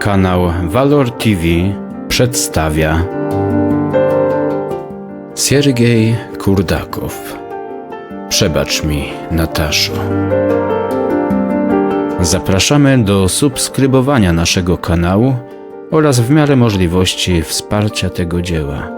Kanał Valor TV przedstawia Siergiej Kurdakow Przebacz mi, Nataszo. Zapraszamy do subskrybowania naszego kanału oraz w miarę możliwości wsparcia tego dzieła.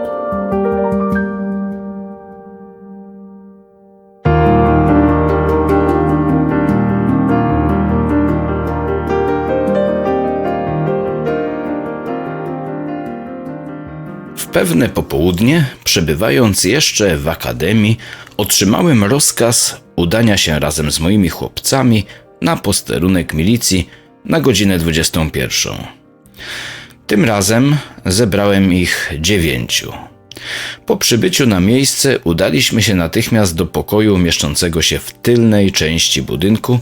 Pewne popołudnie, przebywając jeszcze w akademii, otrzymałem rozkaz udania się razem z moimi chłopcami na posterunek milicji na godzinę 21. Tym razem zebrałem ich dziewięciu. Po przybyciu na miejsce udaliśmy się natychmiast do pokoju mieszczącego się w tylnej części budynku,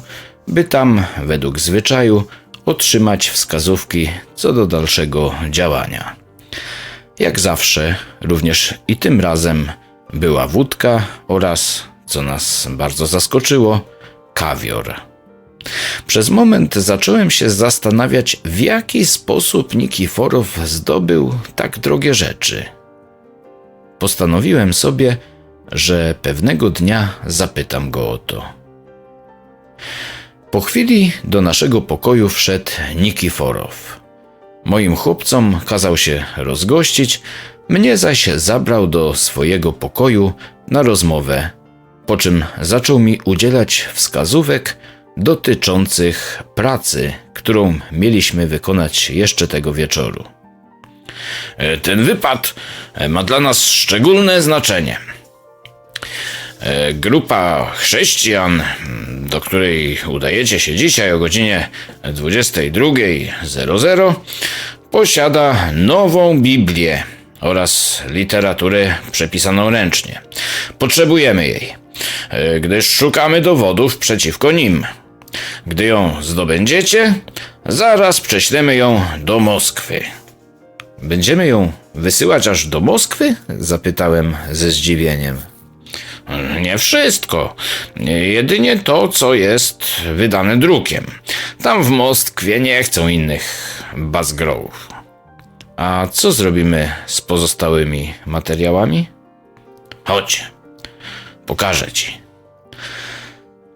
by tam, według zwyczaju, otrzymać wskazówki co do dalszego działania. Jak zawsze, również i tym razem była wódka oraz, co nas bardzo zaskoczyło, kawior. Przez moment zacząłem się zastanawiać, w jaki sposób Nikiforow zdobył tak drogie rzeczy. Postanowiłem sobie, że pewnego dnia zapytam go o to. Po chwili do naszego pokoju wszedł Nikiforow. Moim chłopcom kazał się rozgościć, mnie zaś zabrał do swojego pokoju na rozmowę, po czym zaczął mi udzielać wskazówek dotyczących pracy, którą mieliśmy wykonać jeszcze tego wieczoru. E, Ten wypad e, ma dla nas szczególne znaczenie. E, Grupa chrześcijan, do której udajecie się dzisiaj o godzinie 22.00, posiada nową Biblię oraz literaturę przepisaną ręcznie. Potrzebujemy jej, e, gdyż szukamy dowodów przeciwko nim. Gdy ją zdobędziecie, zaraz prześlemy ją do Moskwy. Będziemy ją wysyłać aż do Moskwy? Zapytałem ze zdziwieniem. Nie wszystko. Jedynie to, co jest wydane drukiem. Tam w Moskwie nie chcą innych bazgrołów. A co zrobimy z pozostałymi materiałami? Chodź, pokażę ci.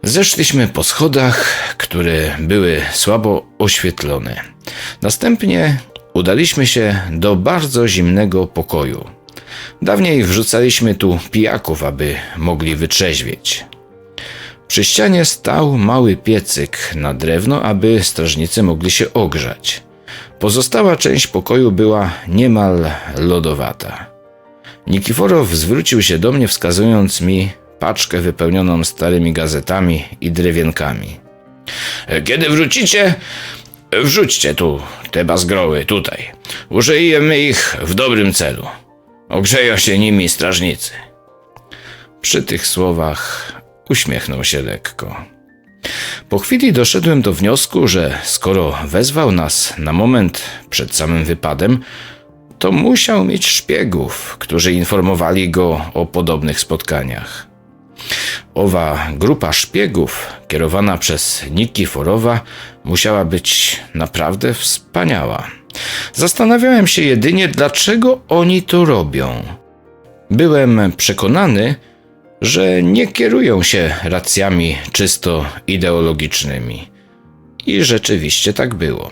Zeszliśmy po schodach, które były słabo oświetlone. Następnie udaliśmy się do bardzo zimnego pokoju. Dawniej wrzucaliśmy tu pijaków, aby mogli wytrzeźwieć. Przy ścianie stał mały piecyk na drewno, aby strażnicy mogli się ogrzać. Pozostała część pokoju była niemal lodowata. Nikiforow zwrócił się do mnie, wskazując mi paczkę wypełnioną starymi gazetami i drewienkami. Kiedy wrócicie, wrzućcie tu te bazgroły, tutaj. Użyjemy ich w dobrym celu. Ogrzeją się nimi strażnicy. Przy tych słowach uśmiechnął się lekko. Po chwili doszedłem do wniosku, że skoro wezwał nas na moment przed samym wypadem, to musiał mieć szpiegów, którzy informowali go o podobnych spotkaniach. Owa grupa szpiegów, kierowana przez Nikiforowa, musiała być naprawdę wspaniała. Zastanawiałem się jedynie, dlaczego oni to robią. Byłem przekonany, że nie kierują się racjami czysto ideologicznymi. I rzeczywiście tak było.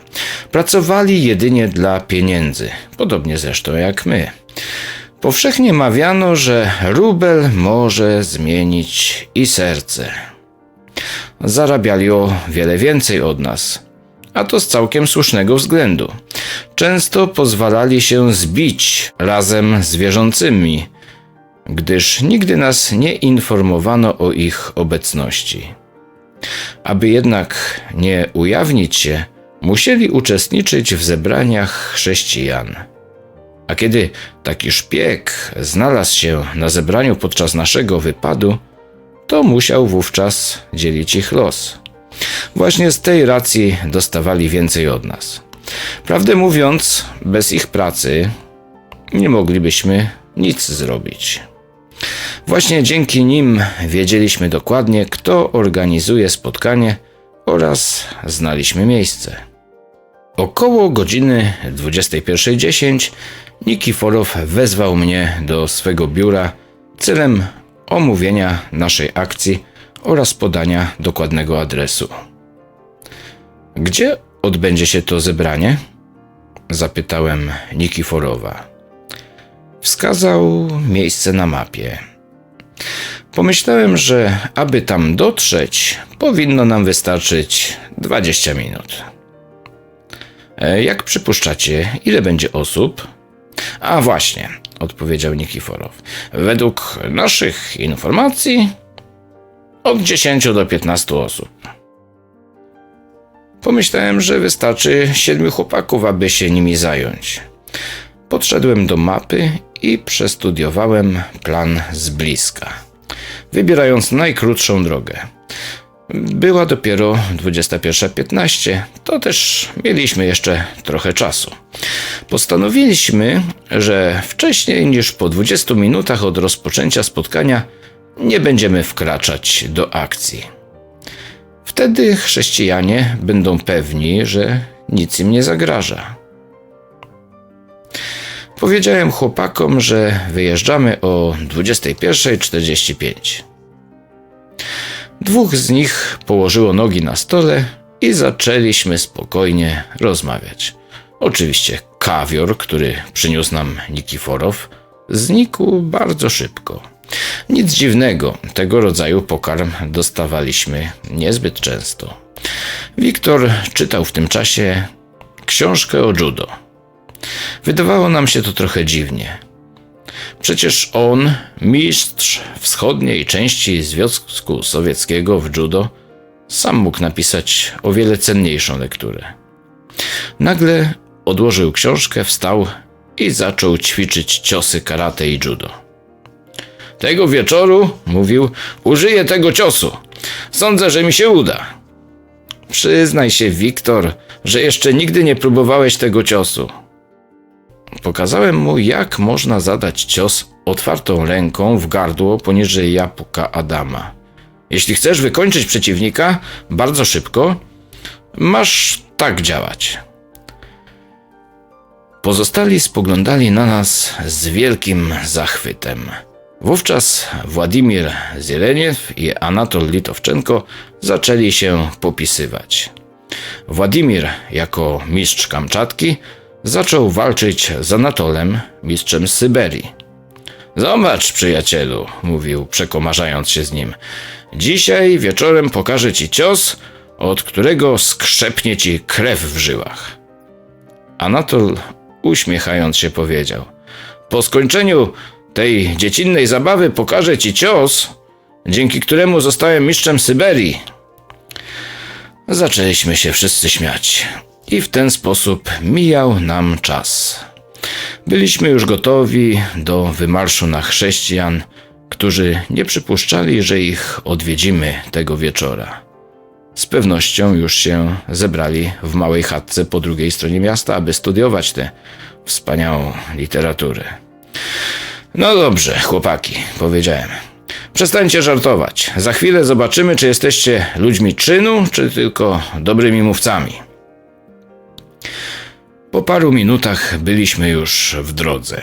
Pracowali jedynie dla pieniędzy, podobnie zresztą jak my. Powszechnie mawiano, że rubel może zmienić i serce. Zarabiali o wiele więcej od nas, a to z całkiem słusznego względu. Często pozwalali się zbić razem z wierzącymi, gdyż nigdy nas nie informowano o ich obecności. Aby jednak nie ujawnić się, musieli uczestniczyć w zebraniach chrześcijan. A kiedy taki szpieg znalazł się na zebraniu podczas naszego wypadu, to musiał wówczas dzielić ich los. Właśnie z tej racji dostawali więcej od nas. Prawdę mówiąc, bez ich pracy nie moglibyśmy nic zrobić. Właśnie dzięki nim wiedzieliśmy dokładnie, kto organizuje spotkanie oraz znaliśmy miejsce. Około godziny 21.10 Nikiforow wezwał mnie do swego biura celem omówienia naszej akcji oraz podania dokładnego adresu. Gdzie odbędzie się to zebranie? Zapytałem Nikiforowa. Wskazał miejsce na mapie. Pomyślałem, że aby tam dotrzeć, powinno nam wystarczyć 20 minut. E, Jak przypuszczacie, ile będzie osób? A właśnie, odpowiedział Nikiforow. Według naszych informacji od 10 do 15 osób. Pomyślałem, że wystarczy siedmiu chłopaków, aby się nimi zająć. Podszedłem do mapy i przestudiowałem plan z bliska, wybierając najkrótszą drogę. Była dopiero 21.15, to też mieliśmy jeszcze trochę czasu. Postanowiliśmy, że wcześniej niż po 20 minutach od rozpoczęcia spotkania nie będziemy wkraczać do akcji. Wtedy chrześcijanie będą pewni, że nic im nie zagraża. Powiedziałem chłopakom, że wyjeżdżamy o 21.45. Dwóch z nich położyło nogi na stole i zaczęliśmy spokojnie rozmawiać. Oczywiście kawior, który przyniósł nam Nikiforow, znikł bardzo szybko. Nic dziwnego, tego rodzaju pokarm dostawaliśmy niezbyt często. Wiktor czytał w tym czasie książkę o judo. Wydawało nam się to trochę dziwnie. Przecież on, mistrz wschodniej części Związku Sowieckiego w judo, sam mógł napisać o wiele cenniejszą lekturę. Nagle odłożył książkę, wstał i zaczął ćwiczyć ciosy karate i judo. Tego wieczoru, mówił, użyję tego ciosu. Sądzę, że mi się uda. Przyznaj się, Wiktor, że jeszcze nigdy nie próbowałeś tego ciosu. Pokazałem mu, jak można zadać cios otwartą ręką w gardło poniżej jabłka Adama. Jeśli chcesz wykończyć przeciwnika bardzo szybko, masz tak działać. Pozostali spoglądali na nas z wielkim zachwytem. Wówczas Władimir Zieleniew i Anatol Litowczenko zaczęli się popisywać. Władimir, jako mistrz Kamczatki, zaczął walczyć z Anatolem, mistrzem Syberii. Zobacz, przyjacielu, mówił, przekomarzając się z nim. Dzisiaj wieczorem pokażę ci cios, od którego skrzepnie ci krew w żyłach. Anatol, uśmiechając się, powiedział: Po skończeniu tej dziecinnej zabawy pokażę ci cios, dzięki któremu zostałem mistrzem Syberii. Zaczęliśmy się wszyscy śmiać, i w ten sposób mijał nam czas. Byliśmy już gotowi do wymarszu na chrześcijan, którzy nie przypuszczali, że ich odwiedzimy tego wieczora. Z pewnością już się zebrali w małej chatce po drugiej stronie miasta, aby studiować tę wspaniałą literaturę. No dobrze, chłopaki, powiedziałem. Przestańcie żartować. Za chwilę zobaczymy, czy jesteście ludźmi czynu, czy tylko dobrymi mówcami. Po paru minutach byliśmy już w drodze.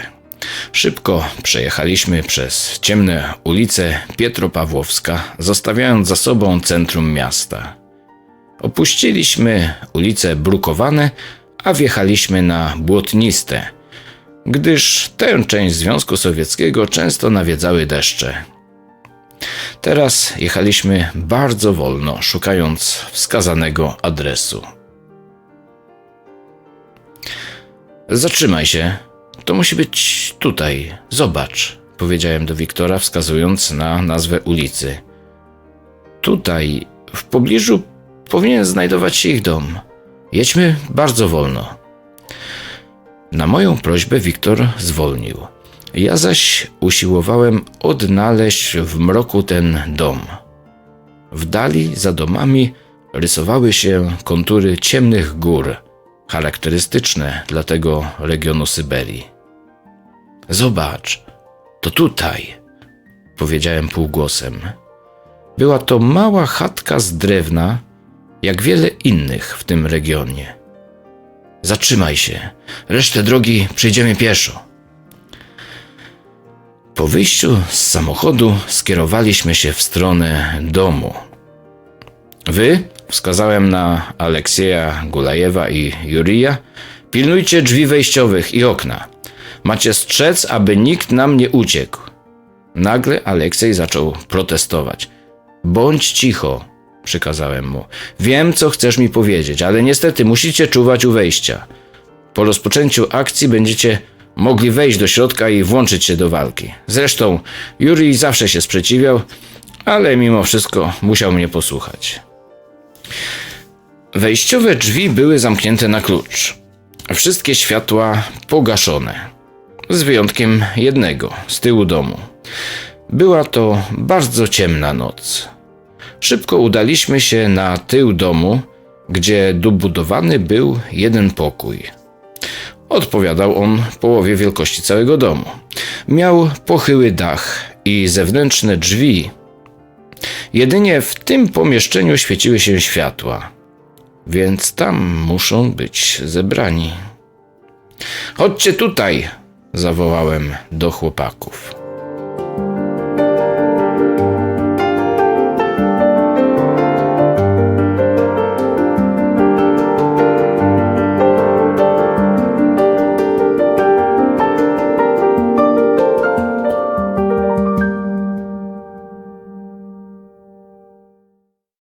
Szybko przejechaliśmy przez ciemne ulice Pietropawłowska, zostawiając za sobą centrum miasta. Opuściliśmy ulice brukowane, a wjechaliśmy na błotniste, gdyż tę część Związku Sowieckiego często nawiedzały deszcze. Teraz jechaliśmy bardzo wolno, szukając wskazanego adresu. Zatrzymaj się. To musi być tutaj. Zobacz, powiedziałem do Wiktora, wskazując na nazwę ulicy. Tutaj, w pobliżu, powinien znajdować się ich dom. Jedźmy bardzo wolno. Na moją prośbę Wiktor zwolnił. Ja zaś usiłowałem odnaleźć w mroku ten dom. W dali za domami rysowały się kontury ciemnych gór, charakterystyczne dla tego regionu Syberii. Zobacz, to tutaj, powiedziałem półgłosem. Była to mała chatka z drewna, jak wiele innych w tym regionie. Zatrzymaj się. Resztę drogi przejdziemy pieszo. Po wyjściu z samochodu skierowaliśmy się w stronę domu. Wy, wskazałem na Aleksieja Gulajewa i Jurija, pilnujcie drzwi wejściowych i okna. Macie strzec, aby nikt nam nie uciekł. Nagle Aleksiej zaczął protestować. Bądź cicho, przykazałem mu. Wiem, co chcesz mi powiedzieć, ale niestety musicie czuwać u wejścia. Po rozpoczęciu akcji będziecie mogli wejść do środka i włączyć się do walki. Zresztą Juri zawsze się sprzeciwiał, ale mimo wszystko musiał mnie posłuchać. Wejściowe drzwi były zamknięte na klucz. Wszystkie światła pogaszone. Z wyjątkiem jednego, z tyłu domu. Była to bardzo ciemna noc. Szybko udaliśmy się na tył domu, gdzie dobudowany był jeden pokój. Odpowiadał on połowie wielkości całego domu. Miał pochyły dach i zewnętrzne drzwi. Jedynie w tym pomieszczeniu świeciły się światła, więc tam muszą być zebrani. Chodźcie tutaj, zawołałem do chłopaków.